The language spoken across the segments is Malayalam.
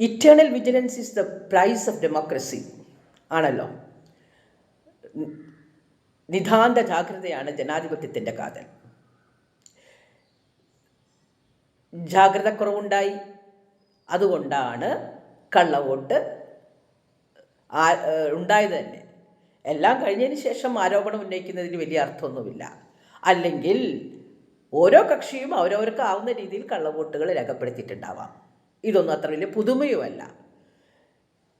Eternal vigilance is the price of democracy ആണല്ലോ. നിതാന്ത ജാഗ്രതയാണ് ജനാധിപത്യത്തിന്റെ കാതൽ. ജാഗ്രത കുറവുണ്ടായി. അതുകൊണ്ടാണ് കള്ളവോട്ട് ഉണ്ടായത് തന്നെ. എല്ലാം കഴിഞ്ഞതിന് ശേഷം ആരോപണം ഉന്നയിക്കുന്നതിന് വലിയ അർത്ഥമൊന്നുമില്ല. അല്ലെങ്കിൽ ഓരോ കക്ഷിയും അവരവർക്ക് ആവുന്ന രീതിയിൽ കള്ളവോട്ടുകൾ രേഖപ്പെടുത്തിയിട്ടുണ്ടാവാം. ഇതൊന്നും അത്ര വലിയ പുതുമയുമല്ല.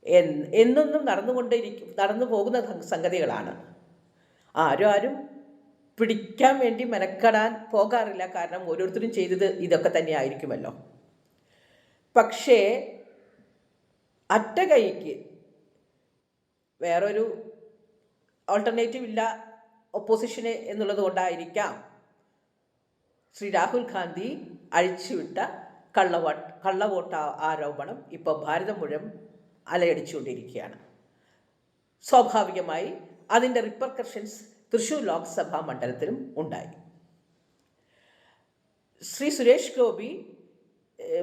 എന്ന് എന്നൊന്നും നടന്നുകൊണ്ടേയിരിക്കും നടന്നു പോകുന്ന സംഗതികളാണ്. ആരും ആരും പിടിക്കാൻ വേണ്ടി മെനക്കെടാൻ പോകാറില്ല. കാരണം ഓരോരുത്തരും ചെയ്തത് ഇതൊക്കെ തന്നെ ആയിരിക്കുമല്ലോ പക്ഷേ അറ്റ കൈക്ക് വേറൊരു ഓൾട്ടർനേറ്റീവ് ഇല്ല ഒപ്പോസിഷന് എന്നുള്ളത് കൊണ്ടായിരിക്കാം ശ്രീ രാഹുൽ ഗാന്ധി അഴിച്ചുവിട്ട കള്ളവോ കള്ളവോട്ട് ആരോപണം ഇപ്പോൾ ഭാരതം മുഴുവൻ അലയടിച്ചുകൊണ്ടിരിക്കുകയാണ്. സ്വാഭാവികമായി അതിന്റെ റിപ്പർക്കഷൻസ് തൃശൂർ ലോക്സഭാ മണ്ഡലത്തിലും ഉണ്ടായി. ശ്രീ സുരേഷ് ഗോപി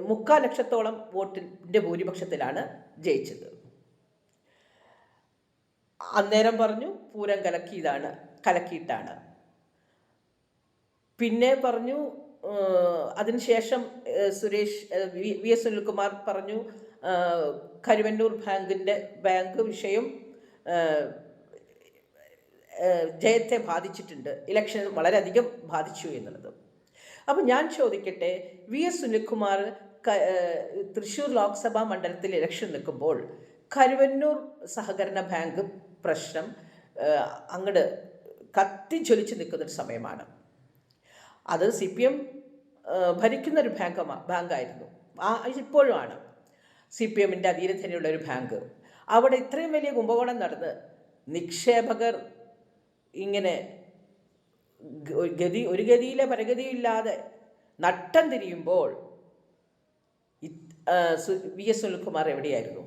മുക്കാൽ ലക്ഷത്തോളം വോട്ടിന്റെ ഭൂരിപക്ഷത്തിലാണ് ജയിച്ചത്. അന്നേരം പറഞ്ഞു പൂരം കലക്കിയതാണ് കലക്കിയിട്ടാണ്. പിന്നെ പറഞ്ഞു അതിനുശേഷം സുരേഷ് വി എസ് സുനിൽകുമാർ പറഞ്ഞു കരുവന്നൂർ ബാങ്കിന്റെ ബാങ്ക് വിഷയം ജയത്തെ ബാധിച്ചിട്ടുണ്ട്. ഇലക്ഷൻ വളരെയധികം ബാധിച്ചു എന്നുള്ളത്. അപ്പം ഞാൻ ചോദിക്കട്ടെ വി എസ് സുനിൽകുമാർ തൃശ്ശൂർ ലോക്സഭാ മണ്ഡലത്തിൽ ഇലക്ഷൻ നിൽക്കുമ്പോൾ കരുവന്നൂർ സഹകരണ ബാങ്ക് പ്രശ്നം അങ്ങോട്ട് അങ്ങട് കത്തിജ്വലിച്ച് നിൽക്കുന്നൊരു സമയമാണ്. അത് സി പി എം ഭരിക്കുന്നൊരു ബാങ്ക് ബാങ്കായിരുന്നു. ആ ഇപ്പോഴും ആണ് സി പി എമ്മിന്റെ അധീനതയിലുള്ള ഒരു ബാങ്ക്. അവിടെ ഇത്രയും വലിയ കുംഭകോണം നടന്ന് നിക്ഷേപകർ ഇങ്ങനെ ഗതി ഒരു ഗതിയിലെ പരഗതിയില്ലാതെ നട്ടം തിരിയുമ്പോൾ വി എസ് സുനിൽകുമാർ എവിടെയായിരുന്നു?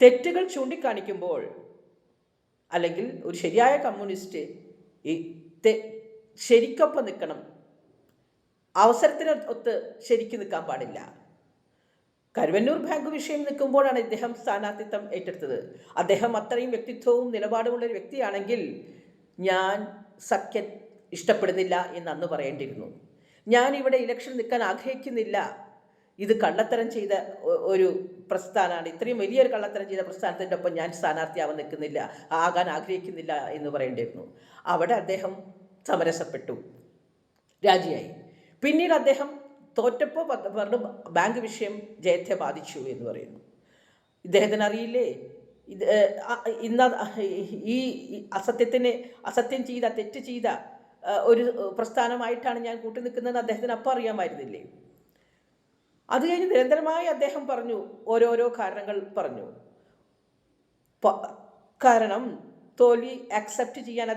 തെറ്റുകൾ ചൂണ്ടിക്കാണിക്കുമ്പോൾ അല്ലെങ്കിൽ ഒരു ശരിയായ കമ്മ്യൂണിസ്റ്റ് ഈ ശരിക്കൊപ്പം നിൽക്കണം. അവസരത്തിന് ഒത്ത് ശരിക്ക് നിൽക്കാൻ പാടില്ല. കരുവന്നൂർ ബാങ്ക് വിഷയം നിൽക്കുമ്പോഴാണ് ഇദ്ദേഹം സ്ഥാനാർത്ഥിത്വം ഏറ്റെടുത്തത്. അദ്ദേഹം അത്രയും വ്യക്തിത്വവും നിലപാടുമുള്ള ഒരു വ്യക്തിയാണെങ്കിൽ ഞാൻ സഖ്യം ഇഷ്ടപ്പെടുന്നില്ല എന്ന് അന്ന് പറയേണ്ടിയിരുന്നു. ഞാൻ ഇവിടെ ഇലക്ഷൻ നിൽക്കാൻ ആഗ്രഹിക്കുന്നില്ല. ഇത് കള്ളത്തരം ചെയ്ത ഒരു പ്രസ്ഥാനമാണ് ഇത്രയും വലിയൊരു കള്ളത്തരം ചെയ്ത പ്രസ്ഥാനത്തിന്റെ ഒപ്പം ഞാൻ സ്ഥാനാർത്ഥിയാവാൻ നിൽക്കുന്നില്ല. ആകാൻ ആഗ്രഹിക്കുന്നില്ല എന്ന് പറയേണ്ടിയിരുന്നു. അവിടെ അദ്ദേഹം സമരസപ്പെട്ടു. രാജിയായി. പിന്നീട് അദ്ദേഹം തോറ്റപ്പോൾ പറഞ്ഞു ബാങ്ക് വിഷയം ജയത്തെ ബാധിച്ചു എന്ന് പറയുന്നു. ഇദ്ദേഹത്തിന് അറിയില്ലേ? ഇത് ഇന്ന് ഈ അസത്യത്തിന് അസത്യം ചെയ്ത തെറ്റ് ചെയ്ത ഒരു പ്രസ്ഥാനമായിട്ടാണ് ഞാൻ കൂട്ടി നിൽക്കുന്നതെന്ന് അദ്ദേഹത്തിന് അപ്പം അറിയാമായിരുന്നില്ലേ? അത് കഴിഞ്ഞ് നിരന്തരമായി അദ്ദേഹം പറഞ്ഞു ഓരോരോ കാരണങ്ങൾ പറഞ്ഞു. കാരണം തോൽവി അക്സെപ്റ്റ് ചെയ്യാൻ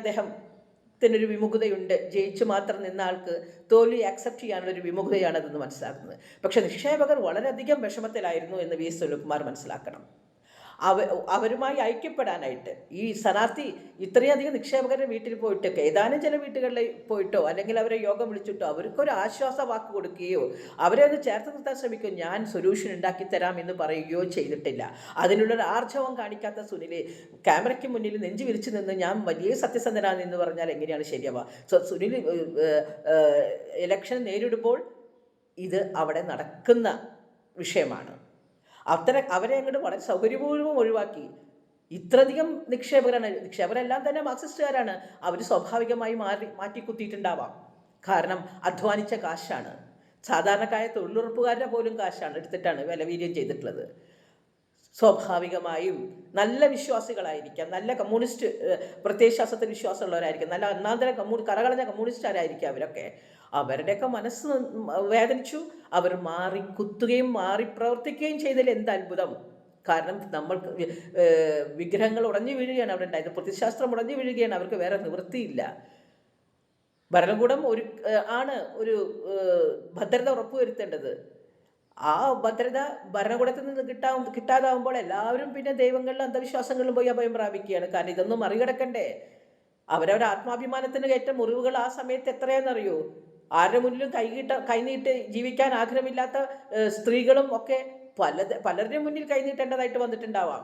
അദ്ദേഹത്തിനൊരു വിമുഖതയുണ്ട്. ജയിച്ചു മാത്രം നിന്ന ആൾക്ക് തോൽവി അക്സെപ്റ്റ് ചെയ്യാനുള്ള ഒരു വിമുഖതയാണ് അതെന്ന് മനസ്സിലാക്കുന്നത്. പക്ഷെ നിക്ഷേപകർ വളരെയധികം വിഷമത്തിലായിരുന്നു എന്ന് വി സുനിൽകുമാർ മനസ്സിലാക്കണം. അവ അവരുമായി ഐക്യപ്പെടാനായിട്ട്. ഈ സ്ഥാനാർത്ഥി ഇത്രയധികം നിക്ഷേപകരുടെ വീട്ടിൽ പോയിട്ടൊക്കെ ഏതാനും ചില വീട്ടുകളിൽ പോയിട്ടോ അല്ലെങ്കിൽ അവരെ യോഗം വിളിച്ചിട്ടോ അവർക്കൊരു ആശ്വാസ വാക്ക് കൊടുക്കുകയോ അവരെ ഒന്ന് ചേർത്ത് നിർത്താൻ ശ്രമിക്കുകയോ ഞാൻ സൊല്യൂഷൻ ഉണ്ടാക്കി തരാം എന്ന് പറയുകയോ ചെയ്തിട്ടില്ല. അതിനുള്ളൊരു ആർജവം കാണിക്കാത്ത സുനിൽ ക്യാമറയ്ക്ക് മുന്നിൽ നെഞ്ചു വിരിച്ചു നിന്ന് ഞാൻ വലിയ സത്യസന്ധനാണ് എന്ന് പറഞ്ഞാൽ എങ്ങനെയാണ് ശരിയാവുക? സോ സുനിൽ ഇലക്ഷൻ നേരിടുമ്പോൾ ഇത് അവിടെ നടക്കുന്ന വിഷയമാണ്. അത്തരം അവരെ അങ്ങോട്ട് വളരെ സൗകര്യപൂർവം ഒഴിവാക്കി. ഇത്രയധികം നിക്ഷേപകരാണ്. നിക്ഷേപകരെല്ലാം തന്നെ മാർക്സിസ്റ്റുകാരാണ്. അവർ സ്വാഭാവികമായി മാറി മാറ്റിക്കുത്തിയിട്ടുണ്ടാവാം. കാരണം അധ്വാനിച്ച കാശാണ്. സാധാരണക്കായ തൊഴിലുറപ്പുകാരുടെ പോലും കാശാണ് എടുത്തിട്ടാണ് വിലവീര്യം ചെയ്തിട്ടുള്ളത്. സ്വാഭാവികമായും നല്ല വിശ്വാസികളായിരിക്കാം. നല്ല കമ്മ്യൂണിസ്റ്റ് പ്രത്യയശാസ്ത്രത്തിൽ വിശ്വാസമുള്ളവരായിരിക്കാം. നല്ല ഒന്നാന്തര കമ്മ്യൂണി കറകളഞ്ഞ കമ്മ്യൂണിസ്റ്റുകാരായിരിക്കാം അവരൊക്കെ. അവരുടെയൊക്കെ മനസ്സ് വേദനിച്ചു. അവർ മാറി കുത്തുകയും മാറി പ്രവർത്തിക്കുകയും ചെയ്തതിൽ എന്ത് അത്ഭുതം. കാരണം നമ്മൾ വിഗ്രഹങ്ങൾ ഉടഞ്ഞു വീഴുകയാണ് അവിടെ ഉണ്ടായത് പ്രതിശാസ്ത്രം ഉടഞ്ഞു വീഴുകയാണ്. അവർക്ക് വേറെ നിവൃത്തിയില്ല. ഭരണകൂടം ഒരു ആണ് ഒരു ഭദ്രത ഉറപ്പുവരുത്തേണ്ടത്. ആ ഭദ്രത ഭരണകൂടത്തിൽ നിന്ന് കിട്ടാ കിട്ടാതാവുമ്പോൾ എല്ലാവരും പിന്നെ ദൈവങ്ങളിലും അന്ധവിശ്വാസങ്ങളിലും പോയി അഭയം പ്രാപിക്കുകയാണ്. കാരണം ഇതൊന്നും മറികടക്കണ്ടേ. അവരവരുടെ ആത്മാഭിമാനത്തിന് കയറ്റ മുറിവുകൾ ആ സമയത്ത് എത്രയാണെന്നറിയോ? ആരുടെ മുന്നിലും കൈകിട്ട കൈനീട്ട് ജീവിക്കാൻ ആഗ്രഹമില്ലാത്ത സ്ത്രീകളും ഒക്കെ പല പലരുടെ മുന്നിൽ കൈനീട്ടേണ്ടതായിട്ട് വന്നിട്ടുണ്ടാവാം.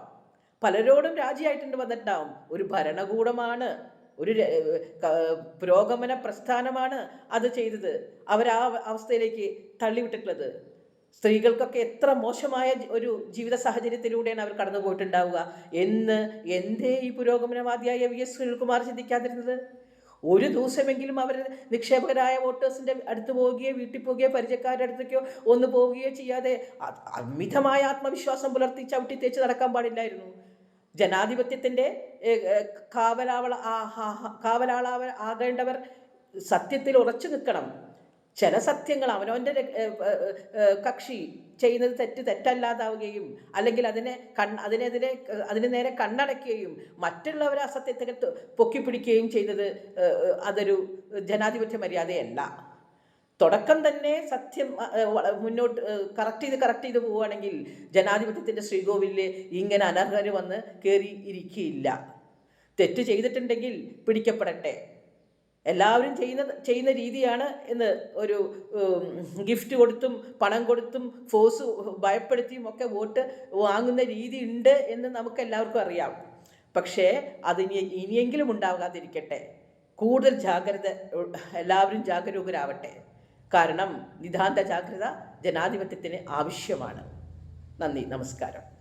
പലരോടും രാജിയായിട്ടുണ്ട് വന്നിട്ടുണ്ടാവും. ഒരു ഭരണകൂടമാണ് ഒരു പുരോഗമന പ്രസ്ഥാനമാണ് അത് ചെയ്തത്. അവരാ അവസ്ഥയിലേക്ക് തള്ളിവിട്ടിട്ടുള്ളത്. സ്ത്രീകൾക്കൊക്കെ എത്ര മോശമായ ഒരു ജീവിത സാഹചര്യത്തിലൂടെയാണ് അവർ കടന്നു പോയിട്ടുണ്ടാവുക എന്ന് എന്തേ ഈ പുരോഗമനവാദിയായ വി എസ് സുനിൽകുമാർ ചിന്തിക്കാതിരുന്നത്? ഒരു ദിവസമെങ്കിലും അവർ നിക്ഷേപകരായ വോട്ടേഴ്സിന്റെ അടുത്ത് പോവുകയോ വീട്ടിൽ പോവുകയോ പരിചയക്കാരുടെ അടുത്തേക്കോ ഒന്ന് പോവുകയോ ചെയ്യാതെ അമിതമായ ആത്മവിശ്വാസം പുലർത്തി ചവിട്ടി തേച്ച് നടക്കാൻ പാടില്ലായിരുന്നു. ജനാധിപത്യത്തിന്റെ കാവലാവള കാവലാളാവ ആകേണ്ടവർ സത്യത്തിൽ ഉറച്ചു നിൽക്കണം. ചില സത്യങ്ങൾ അവനവന്റെ കക്ഷി ചെയ്യുന്നത് തെറ്റ് തെറ്റല്ലാതാവുകയും അല്ലെങ്കിൽ അതിനെ കൺ അതിനെതിരെ അതിന് നേരെ കണ്ണടയ്ക്കുകയും മറ്റുള്ളവരെ ആ സത്യത്തെ തൊ- പൊക്കിപ്പിടിക്കുകയും ചെയ്തത് അതൊരു ജനാധിപത്യ മര്യാദയല്ല. തുടക്കം തന്നെ സത്യം മുന്നോട്ട് കറക്റ്റ് ചെയ്ത് കറക്റ്റ് ചെയ്ത് പോവുകയാണെങ്കിൽ ജനാധിപത്യത്തിന്റെ ശ്രീകോവിലിൽ ഇങ്ങനെ അനർഹർ വന്ന് കയറി ഇരിക്കുകയില്ല തെറ്റ് ചെയ്തിട്ടുണ്ടെങ്കിൽ പിടിക്കപ്പെടട്ടെ. എല്ലാവരും ചെയ്യുന്ന ചെയ്യുന്ന രീതിയാണ് എന്ന് ഒരു ഗിഫ്റ്റ് കൊടുത്തും പണം കൊടുത്തും ഫോഴ്സ് ഭയപ്പെടുത്തിയും ഒക്കെ വോട്ട് വാങ്ങുന്ന രീതി ഉണ്ട് എന്ന് നമുക്ക് എല്ലാവർക്കും അറിയാം. പക്ഷേ അതിനി ഇനിയെങ്കിലും ഉണ്ടാകാതിരിക്കട്ടെ. കൂടുതൽ ജാഗ്രത എല്ലാവരും ജാഗരൂകരാവട്ടെ. കാരണം നിതാന്ത ജാഗ്രത ജനാധിപത്യത്തിന് ആവശ്യമാണ്. നന്ദി നമസ്കാരം.